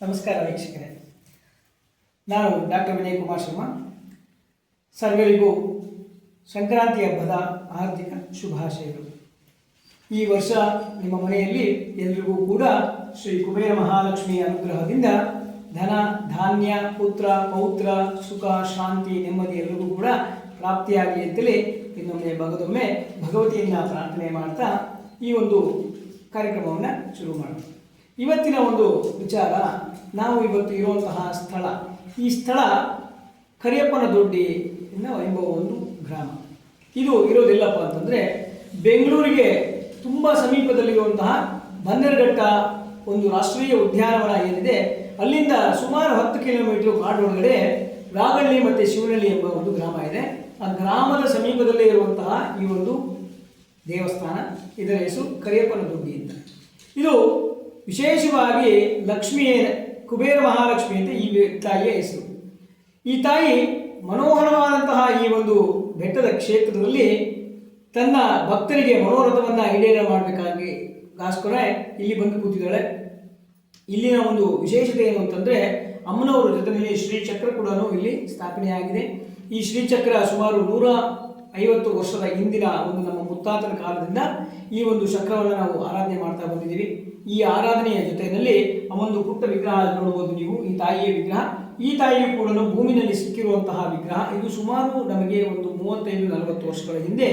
ನಮಸ್ಕಾರ ವೀಕ್ಷಕರೇ. ನಾನು ಡಾಕ್ಟರ್ ವಿನಯ್ ಕುಮಾರ್ ಶರ್ಮಾ. ಸರ್ವರಿಗೂ ಸಂಕ್ರಾಂತಿ ಹಬ್ಬದ ಹಾರ್ದಿಕ ಶುಭಾಶಯಗಳು. ಈ ವರ್ಷ ನಿಮ್ಮ ಮನೆಯಲ್ಲಿ ಎಲ್ರಿಗೂ ಕೂಡ ಶ್ರೀ ಕುಬೇರ ಮಹಾಲಕ್ಷ್ಮಿಯ ಅನುಗ್ರಹದಿಂದ ಧನ, ಧಾನ್ಯ, ಪುತ್ರ, ಪೌತ್ರ, ಸುಖ, ಶಾಂತಿ, ನೆಮ್ಮದಿ ಎಲ್ಲರಿಗೂ ಕೂಡ ಪ್ರಾಪ್ತಿಯಾಗಲಿ ಅಂತಲೇ ಇನ್ನೊಮ್ಮೆ ಭಗದೊಮ್ಮೆ ಭಗವತಿಯನ್ನು ಪ್ರಾರ್ಥನೆ ಮಾಡ್ತಾ ಈ ಒಂದು ಕಾರ್ಯಕ್ರಮವನ್ನು ಶುರು ಮಾಡೋಣ. ಇವತ್ತಿನ ಒಂದು ವಿಚಾರ, ನಾವು ಇವತ್ತು ಇರುವಂತಹ ಸ್ಥಳ. ಈ ಸ್ಥಳ ಕರಿಯಪ್ಪನ ದೊಡ್ಡಿ ಎಂಬ ಒಂದು ಗ್ರಾಮ. ಇದು ಇರೋದಿಲ್ಲಪ್ಪ ಅಂತಂದರೆ ಬೆಂಗಳೂರಿಗೆ ತುಂಬ ಸಮೀಪದಲ್ಲಿರುವಂತಹ ಬನ್ನೇರಘಟ್ಟ ಒಂದು ರಾಷ್ಟ್ರೀಯ ಉದ್ಯಾನವನ ಏನಿದೆ, ಅಲ್ಲಿಂದ ಸುಮಾರು ಹತ್ತು ಕಿಲೋಮೀಟರ್ ಒಳಗಡೆ ರಾಗಳ್ಳಿ ಮತ್ತು ಶಿವನಹಳ್ಳಿ ಎಂಬ ಒಂದು ಗ್ರಾಮ ಇದೆ. ಆ ಗ್ರಾಮದ ಸಮೀಪದಲ್ಲೇ ಇರುವಂತಹ ಈ ಒಂದು ದೇವಸ್ಥಾನ. ಇದರ ಹೆಸರು ಕರಿಯಪ್ಪನ ದೊಡ್ಡಿ ಅಂತ. ಇದು ವಿಶೇಷವಾಗಿ ಲಕ್ಷ್ಮಿಯೇ ಕುಬೇರ ಮಹಾಲಕ್ಷ್ಮಿ ಅಂತ ಈ ತಾಯಿಯ ಹೆಸರು. ಈ ತಾಯಿ ಮನೋಹರವಾದಂತಹ ಈ ಒಂದು ಬೆಟ್ಟದ ಕ್ಷೇತ್ರದಲ್ಲಿ ತನ್ನ ಭಕ್ತರಿಗೆ ಮನೋರಥವನ್ನು ಈಡೇರ ಮಾಡಬೇಕಾಗಿ ಗಾಸ್ಕರ ಇಲ್ಲಿ ಬಂದು ಕೂತಿದ್ದಾಳೆ. ಇಲ್ಲಿನ ಒಂದು ವಿಶೇಷತೆ ಏನು ಅಂತಂದರೆ ಅಮ್ಮನವರ ಜೊತೆಯಲ್ಲಿ ಶ್ರೀಚಕ್ರ ಕೂಡ ಇಲ್ಲಿ ಸ್ಥಾಪನೆಯಾಗಿದೆ. ಈ ಶ್ರೀಚಕ್ರ ಸುಮಾರು ನೂರ ಐವತ್ತು ವರ್ಷದ ಹಿಂದಿನ ಒಂದು ನಮ್ಮ ಮುತ್ತಾತನ ಕಾಲದಿಂದ ಈ ಒಂದು ಚಕ್ರವನ್ನು ನಾವು ಆರಾಧನೆ ಮಾಡ್ತಾ ಬಂದಿದ್ದೀವಿ. ಈ ಆರಾಧನೆಯ ಜೊತೆಯಲ್ಲಿ ಆ ಒಂದು ಪುಟ್ಟ ವಿಗ್ರಹ ನೋಡಬಹುದು ನೀವು, ಈ ತಾಯಿಯ ವಿಗ್ರಹ. ಈ ತಾಯಿಯು ಕೂಡ ಭೂಮಿನಲ್ಲಿ ಸಿಕ್ಕಿರುವಂತಹ ವಿಗ್ರಹ. ಇದು ಸುಮಾರು ನಮಗೆ ಒಂದು ಮೂವತ್ತೈದು, ನಲವತ್ತು ವರ್ಷಗಳ ಹಿಂದೆ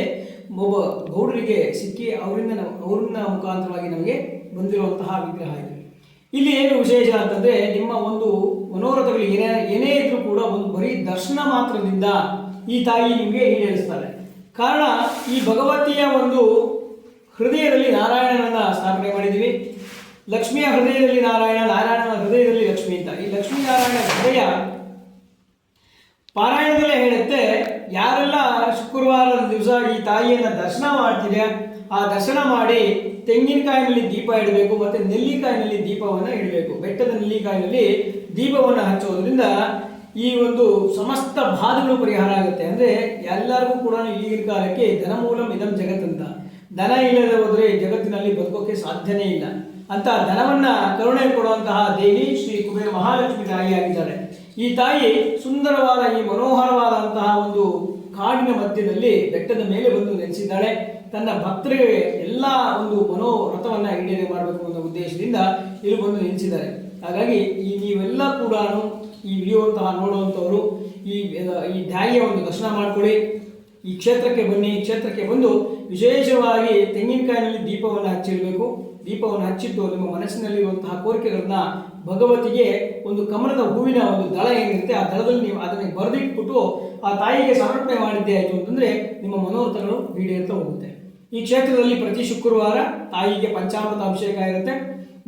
ಒಬ್ಬ ಗೌಡರಿಗೆ ಸಿಕ್ಕಿ ಅವರಿಂದ ಅವರಿಂದ ಮುಖಾಂತರವಾಗಿ ನಮಗೆ ಬಂದಿರುವಂತಹ ವಿಗ್ರಹ ಇದು. ಇಲ್ಲಿ ಏನು ವಿಶೇಷ ಅಂತಂದ್ರೆ ನಿಮ್ಮ ಒಂದು ಮನೋರಥಗಳು ಏನೇ ಏನೇ ಇದ್ರೂ ಕೂಡ ಒಂದು ಬರೀ ದರ್ಶನ ಮಾತ್ರದಿಂದ ಈ ತಾಯಿ ನಿಮಗೆ ಈಡೇರಿಸ್ತಾರೆ. ಕಾರಣ, ಈ ಭಗವತಿಯ ಒಂದು ಹೃದಯದಲ್ಲಿ ನಾರಾಯಣನನ್ನ ಸ್ಥಾಪನೆ ಮಾಡಿದ್ದೀವಿ. ಲಕ್ಷ್ಮಿಯ ಹೃದಯದಲ್ಲಿ ನಾರಾಯಣ, ನಾರಾಯಣನ ಹೃದಯದಲ್ಲಿ ಲಕ್ಷ್ಮಿ ಅಂತ. ಈ ಲಕ್ಷ್ಮೀ ನಾರಾಯಣ ಹೃದಯ ಪಾರಾಯಣದಲ್ಲೇ ಹೇಳುತ್ತೆ, ಯಾರೆಲ್ಲ ಶುಕ್ರವಾರದ ದಿವಸ ಈ ತಾಯಿಯನ್ನು ದರ್ಶನ ಮಾಡ್ತಿದೆ, ಆ ದರ್ಶನ ಮಾಡಿ ತೆಂಗಿನಕಾಯಿನಲ್ಲಿ ದೀಪ ಇಡಬೇಕು ಮತ್ತು ನೆಲ್ಲಿಕಾಯಿನಲ್ಲಿ ದೀಪವನ್ನು ಇಡಬೇಕು. ಬೆಟ್ಟದ ನೆಲ್ಲಿಕಾಯಿನಲ್ಲಿ ದೀಪವನ್ನು ಹಚ್ಚೋದ್ರಿಂದ ಈ ಒಂದು ಸಮಸ್ತ ಬಾಧೆಗಳು ಪರಿಹಾರ ಆಗುತ್ತೆ. ಅಂದರೆ ಎಲ್ಲರಿಗೂ ಕೂಡ ಈಗಿನ ಕಾಲಕ್ಕೆ ಧನಮೂಲಂ ಇದಂ ಜಗತ್ತಂತ ಧನ ಇಲ್ಲದೆ ಹೋದರೆ ಜಗತ್ತಿನಲ್ಲಿ ಬದುಕೋಕೆ ಸಾಧ್ಯನೇ ಇಲ್ಲ. ಅಂತ ಧನವನ್ನ ಕರುಣೆ ಕೊಡುವಂತಹ ದೇವಿ ಶ್ರೀ ಕುಬೇರ ಮಹಾಲಕ್ಷ್ಮಿ ತಾಯಿ ಆಗಿದ್ದಾರೆ. ಈ ತಾಯಿ ಸುಂದರವಾದ, ಈ ಮನೋಹರವಾದಂತಹ ಒಂದು ಕಾಡಿನ ಮಧ್ಯದಲ್ಲಿ ಬೆಟ್ಟದ ಮೇಲೆ ಬಂದು ನೆಲೆಸಿದ್ದಾಳೆ. ತನ್ನ ಭಕ್ತರಿಗೆ ಎಲ್ಲ ಒಂದು ಮನೋರಥವನ್ನ ಈಡೇರಿ ಮಾಡಬೇಕು ಅನ್ನೋ ಉದ್ದೇಶದಿಂದ ಇಲ್ಲಿ ಬಂದು ನೆಲೆಸಿದ್ದಾರೆ. ಹಾಗಾಗಿ ಈ ನೀವೆಲ್ಲ ಕೂಡ ಈ ವಿಡಿಯೋವಂತಹ ನೋಡುವಂಥವರು ಈ ಈ ಧ್ಯಾಯ ಒಂದು ದರ್ಶನ ಮಾಡ್ಕೊಳ್ಳಿ. ಈ ಕ್ಷೇತ್ರಕ್ಕೆ ಬನ್ನಿ ಕ್ಷೇತ್ರಕ್ಕೆ ಬಂದು ವಿಶೇಷವಾಗಿ ತೆಂಗಿನಕಾಯಿನಲ್ಲಿ ದೀಪವನ್ನು ಹಚ್ಚಿಡಬೇಕು ದೀಪವನ್ನು ಹಚ್ಚಿಟ್ಟು ನಿಮ್ಮ ಮನಸ್ಸಿನಲ್ಲಿರುವಂತಹ ಕೋರಿಕೆಗಳನ್ನ ಭಗವತಿಗೆ ಒಂದು ಕಮಲದ ಹೂವಿನ ಒಂದು ದಳ ಏನಿರುತ್ತೆ, ಆ ದಳದಲ್ಲಿ ನೀವು ಅದನ್ನು ಬರೆದಿಟ್ಬಿಟ್ಟು ಆ ತಾಯಿಗೆ ಸಮರ್ಪಣೆ ಮಾಡಿದ್ದೆ ಆಯಿತು ಅಂತಂದರೆ ನಿಮ್ಮ ಮನೋರಥಗಳು ಈಡೇರ್ತಾ ಹೋಗುತ್ತೆ. ಈ ಕ್ಷೇತ್ರದಲ್ಲಿ ಪ್ರತಿ ಶುಕ್ರವಾರ ತಾಯಿಗೆ ಪಂಚಾಮೃತ ಅಭಿಷೇಕ ಇರುತ್ತೆ.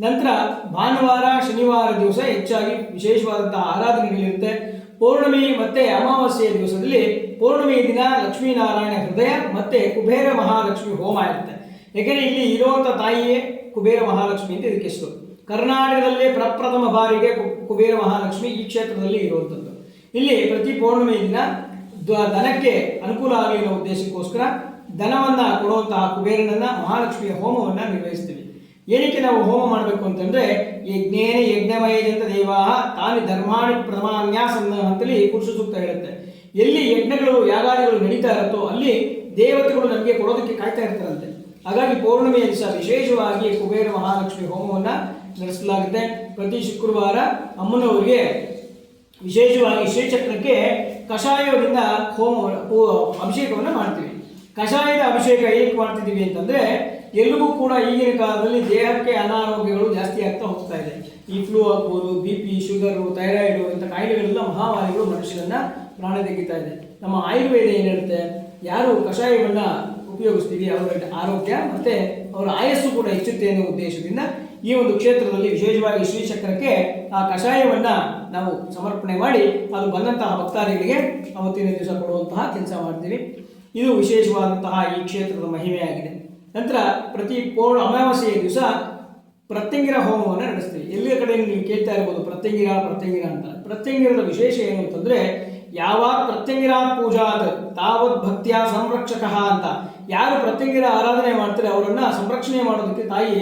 ನಂತರ ಭಾನುವಾರ, ಶನಿವಾರ ದಿವಸ ಹೆಚ್ಚಾಗಿ ವಿಶೇಷವಾದಂತಹ ಆರಾಧನೆಗಳಿರುತ್ತೆ. ಪೌರ್ಣಮಿ ಮತ್ತೆ ಅಮಾವಾಸ್ಯೆಯ ದಿವಸದಲ್ಲಿ ಪೌರ್ಣಮಿ ದಿನ ಲಕ್ಷ್ಮೀನಾರಾಯಣ ಹೃದಯ ಮತ್ತೆ ಕುಬೇರ ಮಹಾಲಕ್ಷ್ಮಿ ಹೋಮ ಇರುತ್ತೆ. ಯಾಕೆಂದರೆ ಇಲ್ಲಿ ಇರುವಂಥ ತಾಯಿಯೇ ಕುಬೇರ ಮಹಾಲಕ್ಷ್ಮಿ ಅಂತ ಇದಕ್ಕೆ ಹೆಸರು. ಕರ್ನಾಟಕದಲ್ಲೇ ಪ್ರಪ್ರಥಮ ಬಾರಿಗೆ ಕುಬೇರ ಮಹಾಲಕ್ಷ್ಮಿ ಈ ಕ್ಷೇತ್ರದಲ್ಲಿ ಇರುವಂಥದ್ದು ಇಲ್ಲಿ ಪ್ರತಿ ಪೌರ್ಣಮಿ ದಿನ ದನಕ್ಕೆ ಅನುಕೂಲ ಆಗಲಿ ಅನ್ನೋ ಉದ್ದೇಶಕ್ಕೋಸ್ಕರ ದನವನ್ನ ಕೊಡುವಂತಹ ಕುಬೇರನನ್ನ ಮಹಾಲಕ್ಷ್ಮಿಯ ಹೋಮವನ್ನ ನಿರ್ವಹಿಸ್ತೀವಿ. ಏನಕ್ಕೆ ನಾವು ಹೋಮ ಮಾಡಬೇಕು ಅಂತಂದ್ರೆ, ಯಜ್ಞೇನ ಯಜ್ಞಮಯಜಂತ ದೇವಾ ತಾನು ಧರ್ಮಾಣಿ ಪ್ರಮಾನ್ಯಾಸನ್ನ ಅಂತೇಳಿ ಪುರುಷ ಸೂಕ್ತ ಹೇಳುತ್ತೆ. ಎಲ್ಲಿ ಯಜ್ಞಗಳು, ಯಾಗಾದಿಗಳು ನಡೀತಾ ಇರುತ್ತೋ ಅಲ್ಲಿ ದೇವತೆಗಳು ನಮಗೆ ಕೊಡೋದಕ್ಕೆ ಕಾಯ್ತಾ ಇರ್ತಾರಂತೆ. ಹಾಗಾಗಿ ಪೌರ್ಣಿಮೆಯ ದಿವಸ ವಿಶೇಷವಾಗಿ ಕುಬೇರ ಮಹಾಲಕ್ಷ್ಮಿ ಹೋಮವನ್ನು ನಡೆಸಲಾಗುತ್ತೆ. ಪ್ರತಿ ಶುಕ್ರವಾರ ಅಮ್ಮನವರಿಗೆ ವಿಶೇಷವಾಗಿ ಶ್ರೀಚಕ್ರಕ್ಕೆ ಕಷಾಯದಿಂದ ಹೋಮ ಅಭಿಷೇಕವನ್ನು ಮಾಡ್ತೀವಿ. ಕಷಾಯದ ಅಭಿಷೇಕ ಏನಕ್ಕೆ ಮಾಡ್ತಿದ್ದೀವಿ ಅಂತಂದ್ರೆ ಎಲ್ರಿಗೂ ಕೂಡ ಈಗಿನ ಕಾಲದಲ್ಲಿ ದೇಹಕ್ಕೆ ಅನಾರೋಗ್ಯಗಳು ಜಾಸ್ತಿ ಆಗ್ತಾ ಹೋಗ್ತಾ ಇದೆ. ಈ ಫ್ಲೂ ಆಗ್ಬೋದು ಬಿ ಪಿ ಶುಗರು ಥೈರಾಯ್ಡು ಇಂಥ ಕಾಯಿಲೆಗಳೆಲ್ಲ ಮಹಾಮಾರಿಗಳು ಮನುಷ್ಯರನ್ನ ಪ್ರಾಣ ತೆಗಿತಾ ಇದೆ. ನಮ್ಮ ಆಯುರ್ವೇದ ಏನಿರುತ್ತೆ ಯಾರು ಕಷಾಯವನ್ನ ಉಪಯೋಗಿಸ್ತೀವಿ, ಅವರ ಆರೋಗ್ಯ ಮತ್ತೆ ಅವರ ಆಯಸ್ಸು ಕೂಡ ಹೆಚ್ಚುತ್ತೆ ಅನ್ನೋ ಉದ್ದೇಶದಿಂದ ಈ ಒಂದು ಕ್ಷೇತ್ರದಲ್ಲಿ ವಿಶೇಷವಾಗಿ ಶ್ರೀಚಕ್ರಕ್ಕೆ ಆ ಕಷಾಯವನ್ನ ನಾವು ಸಮರ್ಪಣೆ ಮಾಡಿ, ಅದು ಬಂದಂತಹ ಭಕ್ತಾದಿಗಳಿಗೆ ಅವತ್ತಿನ ದಿವಸ ಕೊಡುವಂತಹ ಕೆಲಸ ಮಾಡ್ತೀವಿ. ಇದು ವಿಶೇಷವಾದಂತಹ ಈ ಕ್ಷೇತ್ರದ ಮಹಿಮೆಯಾಗಿದೆ. ನಂತರ ಪ್ರತಿ ಪೌರ್ಣ ಅಮಾವಾಸ್ಯೆಯ ದಿವಸ ಪ್ರತ್ಯಂಗಿರ ಹೋಮವನ್ನು ನಡೆಸ್ತೀವಿ. ಎಲ್ಲಿಯ ಕಡೆ ನೀವು ಕೇಳ್ತಾ ಇರ್ಬೋದು, ಪ್ರತ್ಯಂಗಿರ ಪ್ರತ್ಯಂಗಿರ ಅಂತ. ಪ್ರತ್ಯಂಗಿರದ ವಿಶೇಷ ಏನು ಅಂತಂದರೆ, ಯಾವಾಗ ಪ್ರತ್ಯಂಗಿರ ಪೂಜಾತ್ ತಾವತ್ ಭಕ್ತಿಯ ಸಂರಕ್ಷಕ ಅಂತ. ಯಾರು ಪ್ರತ್ಯಂಗಿರ ಆರಾಧನೆ ಮಾಡ್ತಾರೆ, ಅವರನ್ನು ಸಂರಕ್ಷಣೆ ಮಾಡೋದಕ್ಕೆ ತಾಯಿ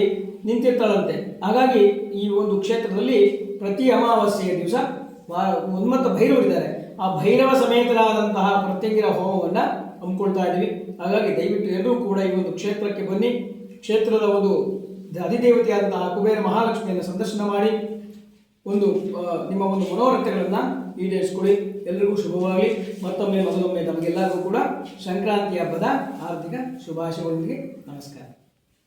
ನಿಂತಿರ್ತಾಳಂತೆ. ಹಾಗಾಗಿ ಈ ಒಂದು ಕ್ಷೇತ್ರದಲ್ಲಿ ಪ್ರತಿ ಅಮಾವಾಸ್ಯೆಯ ದಿವಸ ಉನ್ಮತ್ತ ಭೈರವರಿದ್ದಾರೆ ಆ ಭೈರವ ಸಮೇತರಾದಂತಹ ಪ್ರತ್ಯಂಗಿರ ಹೋಮವನ್ನು ಹಮ್ಮಿಕೊಳ್ತಾ ಇದ್ದೀವಿ. ಹಾಗಾಗಿ ದಯವಿಟ್ಟು ಎಲ್ಲರೂ ಕೂಡ ಈ ಒಂದು ಕ್ಷೇತ್ರಕ್ಕೆ ಬನ್ನಿ. ಕ್ಷೇತ್ರದ ಒಂದು ಅಧಿದೇವತೆಯಾದಂತಹ ಕುಬೇರ ಮಹಾಲಕ್ಷ್ಮಿಯನ್ನು ಸಂದರ್ಶನ ಮಾಡಿ. ಒಂದು ನಿಮ್ಮ ಒಂದು ಮನೋರಥಗಳನ್ನು ಈಡೇರಿಸ್ಕೊಳ್ಳಿ. ಎಲ್ರಿಗೂ ಶುಭವಾಗಲಿ. ಮತ್ತೊಮ್ಮೆ ಮೊದಲೊಮ್ಮೆ ನಮಗೆಲ್ಲರಿಗೂ ಕೂಡ ಸಂಕ್ರಾಂತಿ ಹಬ್ಬದ ಆರ್ಥಿಕ ಶುಭಾಶಯಗಳೊಂದಿಗೆ ನಮಸ್ಕಾರ.